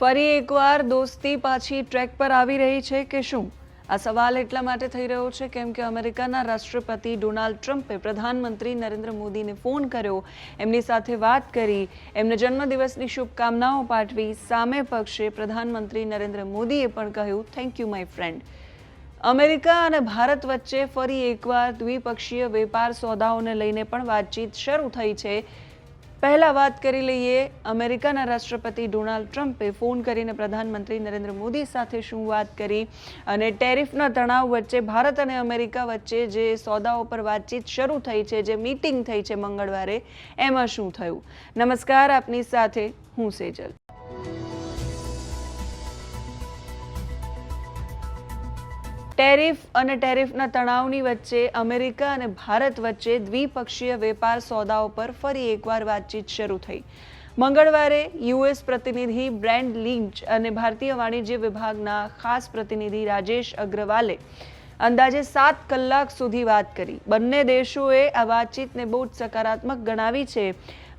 ફરી એકવાર દોસ્તી પાછી ટ્રેક પર આવી રહી છે કે શું? આ સવાલ એટલા માટે થઈ રહ્યો છે કેમ કે અમેરિકાના રાષ્ટ્રપતિ ડોનાલ્ડ ટ્રમ્પે પ્રધાનમંત્રી નરેન્દ્ર મોદીને ફોન કર્યો. એમની સાથે વાત કરી. એમને જન્મદિવસની શુભકામનાઓ પાઠવી. સામે પક્ષે પ્રધાનમંત્રી નરેન્દ્ર મોદીએ પણ કહ્યું thank you my friend America અને ભારત વચ્ચે ફરી એકવાર દ્વિપક્ષીય વેપાર સોદાઓને લઈને પણ વાતચીત શરૂ થઈ છે. પહેલા વાત કરી લઈએ અમેરિકાના રાષ્ટ્રપતિ ડોનાલ્ડ ટ્રમ્પે ફોન કરીને પ્રધાનમંત્રી નરેન્દ્ર મોદી સાથે શું વાત કરી અને ટેરિફના તણાવ વચ્ચે ભારત અને અમેરિકા વચ્ચે જે સોદાઓ પર વાતચીત શરૂ થઈ છે, જે મીટિંગ થઈ છે મંગળવારે, એમાં શું થયું? નમસ્કાર, આપની સાથે હું સેજલ. ટેરિફ અને ટેરિફના તણાવની વચ્ચે અમેરિકા અને ભારત વચ્ચે દ્વિપક્ષીય વેપાર સોદાઓ પર ફરી એકવાર વાતચીત શરૂ થઈ. મંગળવારે યુએસ પ્રતિનિધિ બ્રેન્ડ લિંચ અને ભારતીય વાણિજ્ય વિભાગના ખાસ પ્રતિનિધિ રાજેશ અગ્રવાલે અંદાજે સાત કલાક સુધી વાત કરી. બંને દેશોએ આ વાતચીતને બહુ જ સકારાત્મક ગણાવી છે.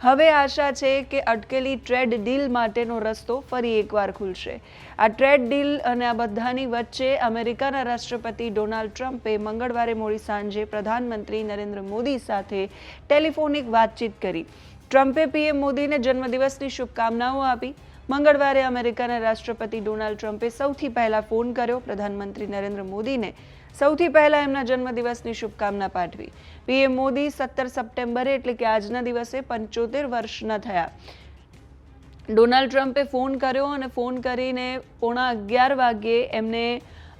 હવે આશા છે કે અટકેલી ટ્રેડ ડીલ માટેનો રસ્તો ફરી એકવાર ખુલશે. આ ટ્રેડ ડીલ અને આ બધાની વચ્ચે અમેરિકાના રાષ્ટ્રપતિ ડોનાલ્ડ ટ્રમ્પે મંગળવારે મોડી સાંજે પ્રધાનમંત્રી નરેન્દ્ર મોદી સાથે ટેલિફોનિક વાતચીત કરી. ટ્રમ્પે પીએમ મોદીને જન્મદિવસની શુભકામનાઓ આપી. મંગળવારે અમેરિકાના રાષ્ટ્રપતિ ડોનાલ્ડ ટ્રમ્પે સૌથી પહેલા ફોન કર્યો. પ્રધાનમંત્રી નરેન્દ્ર મોદીને સૌથી પહેલા એમના જન્મદિવસની શુભકામના પાઠવી. પીએમ મોદી સત્તર સપ્ટેમ્બરે એટલે કે આજના દિવસે પંચોતેર વર્ષના થયા. ડોનાલ્ડ ટ્રમ્પે ફોન કર્યો અને ફોન કરીને પોણા અગિયાર વાગ્યે એમને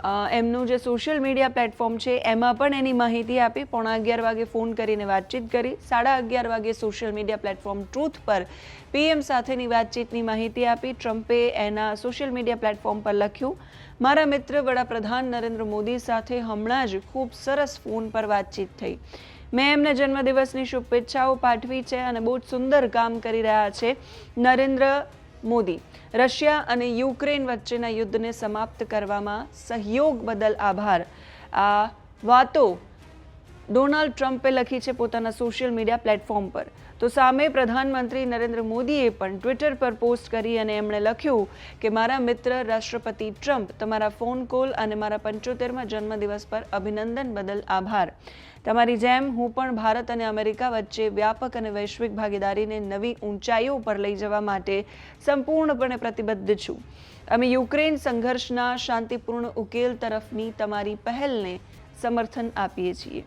એમનું જે સોશિયલ મીડિયા પ્લેટફોર્મ છે, એમાં પણ એની માહિતી આપી, પોણા અગિયાર વાગે ફોન કરીને વાતચીત કરી, સાડા અગિયાર વાગે સોશિયલ મીડિયા પ્લેટફોર્મ ટ્રુથ પર પીએમ સાથેની વાતચીતની માહિતી આપી, ટ્રમ્પે એના સોશિયલ મીડિયા પ્લેટફોર્મ પર લખ્યું, મારા મિત્ર વડાપ્રધાન નરેન્દ્ર મોદી સાથે હમણાં જ ખૂબ સરસ ફોન પર વાતચીત થઈ. મેં એમને જન્મદિવસની શુભેચ્છાઓ પાઠવી છે અને બહુ જ સુંદર કામ કરી રહ્યા છે. નરેન્દ્ર મોદી. રશિયા અને યુક્રેન વચ્ચેના યુદ્ધને સમાપ્ત કરવામાં સહયોગ બદલ આભાર. આ વાતો ડોનાલ્ડ ટ્રમ્પે લખી છે પોતાના સોશિયલ મીડિયા પ્લેટફોર્મ પર. તો સામે પ્રધાનમંત્રી નરેન્દ્ર મોદીએ પણ ટ્વિટર પર પોસ્ટ કરી અને એમણે લખ્યું કે, મારા મિત્ર રાષ્ટ્રપતિ ટ્રમ્પ, તમારા ફોન કોલ અને મારા પંચોતેરમાં જન્મદિવસ પર અભિનંદન બદલ આભાર. તમારી જેમ હું પણ ભારત અને અમેરિકા વચ્ચે વ્યાપક અને વૈશ્વિક ભાગીદારીને નવી ઊંચાઈઓ પર લઈ જવા માટે સંપૂર્ણપણે પ્રતિબદ્ધ છું. અમે યુક્રેન સંઘર્ષના શાંતિપૂર્ણ ઉકેલ તરફની તમારી પહેલને સમર્થન આપીએ છીએ.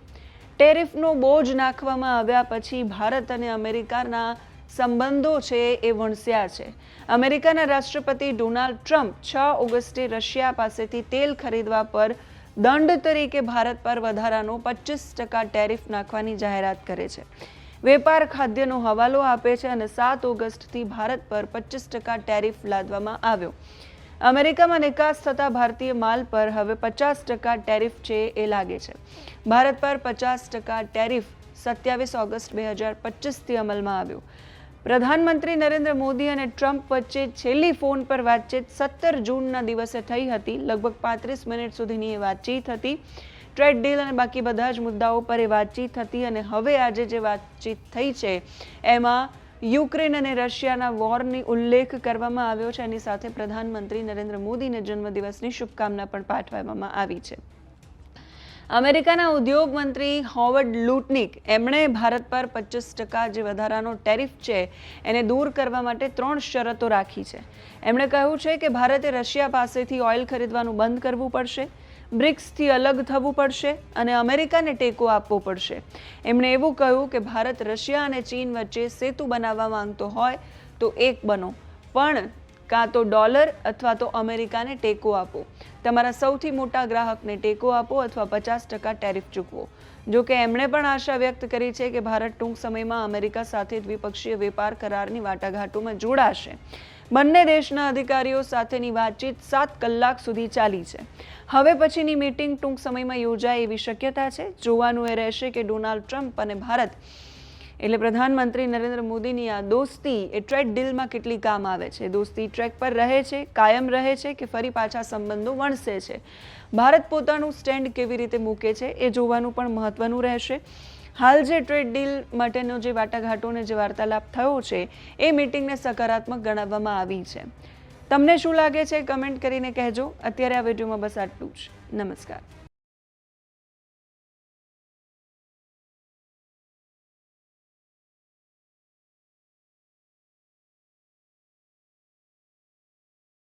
ટેરિફનો બોજ નાખવામાં આવ્યા પછી ભારત અને અમેરિકાના સંબંધો છે એ વણસ્યા છે. અમેરિકાના રાષ્ટ્રપતિ ડોનાલ્ડ ટ્રમ્પ છ ઓગસ્ટે રશિયા પાસેથી તેલ ખરીદવા પર દંડ તરીકે ભારત પર વધારાનો પચીસ ટકા ટેરિફ નાખવાની જાહેરાત કરે છે. વેપાર ખાદ્યનો હવાલો આપે છે અને સાત ઓગસ્ટથી ભારત પર પચીસ ટકા ટેરિફ લાદવામાં આવ્યો. અમેરિકામાં નિકાસ થતા ભારતીય માલ પર હવે પચાસ ટકા ટેરિફ છે એ લાગે છે. ભારત પર પચાસ ટકા ટેરિફ સત્યાવીસ ઓગસ્ટ બે હજાર પચીસથી અમલમાં આવ્યું. પ્રધાનમંત્રી નરેન્દ્ર મોદી અને ટ્રમ્પ વચ્ચે છેલ્લી ફોન પર વાતચીત સત્તર જૂનના દિવસે થઈ હતી. લગભગ પાંત્રીસ મિનિટ સુધીની એ વાતચીત હતી. ટ્રેડ ડીલ અને બાકી બધા જ મુદ્દાઓ પર એ વાતચીત હતી અને હવે આજે જે વાતચીત થઈ છે, એમાં યુક્રેન અને રશિયાના વોરની ઉલ્લેખ કરવામાં આવ્યો છે. એની સાથે પ્રધાનમંત્રી નરેન્દ્ર મોદીને જન્મદિવસની શુભકામના પણ પાઠવવામાં આવી છે. અમેરિકાના ઉદ્યોગ મંત્રી હોવર્ડ લુટનિક, એમણે ભારત પર પચીસ ટકા જે વધારાનો ટેરિફ છે એને દૂર કરવા માટે ત્રણ શરતો રાખી છે. એમણે કહ્યું છે કે ભારતે રશિયા પાસેથી ઓઇલ ખરીદવાનું બંધ કરવું પડશે. બ્રિક્સથી અલગ થવું પડશે અને અમેરિકાને ટેકો આપવો પડશે. એમણે એવું કહ્યું કે ભારત રશિયા અને ચીન વચ્ચે સેતુ બનાવવા માંગતો હોય તો એક બનો. પણ કાં તો ડોલર અથવા તો અમેરિકાને ટેકો આપો. તમારા સૌથી મોટા ગ્રાહકને ટેકો આપો અથવા પચાસ ટકા ટેરિફ ચૂકવો. જો કે એમણે પણ આશા વ્યક્ત કરી છે કે ભારત ટૂંક સમયમાં અમેરિકા સાથે દ્વિપક્ષીય વેપાર કરારની વાટાઘાટોમાં જોડાશે. બંને દેશના અધિકારીઓ સાથેની વાતચીત સાત કલાક સુધી ચાલી છે. હવે પછીની મીટિંગ ટૂંક સમયમાં યોજાય એવી શક્યતા છે. જોવાનું એ રહેશે કે ડોનાલ્ડ ટ્રમ્પ અને ભારત એટલે પ્રધાનમંત્રી નરેન્દ્ર મોદીની આ દોસ્તી એ ટ્રેડ ડીલમાં કેટલી કામ આવે છે? દોસ્તી ટ્રેક પર રહે છે, કાયમ રહે છે કે ફરી પાછા સંબંધો વણસે છે? ભારત પોતાનું સ્ટેન્ડ કેવી રીતે મૂકે છે એ જોવાનું પણ મહત્વનું રહેશે. હાલ જે ટ્રેડ ડીલ માટેનો જે વાટાઘાટોને જે વાર્તાલાપ થયો છે, એ મિટિંગને સકારાત્મક ગણાવવામાં આવી છે. તમને શું લાગે છે? કમેન્ટ કરીને કહેજો. અત્યારે આ વિડીયોમાં બસ આટલું જ. નમસ્કાર.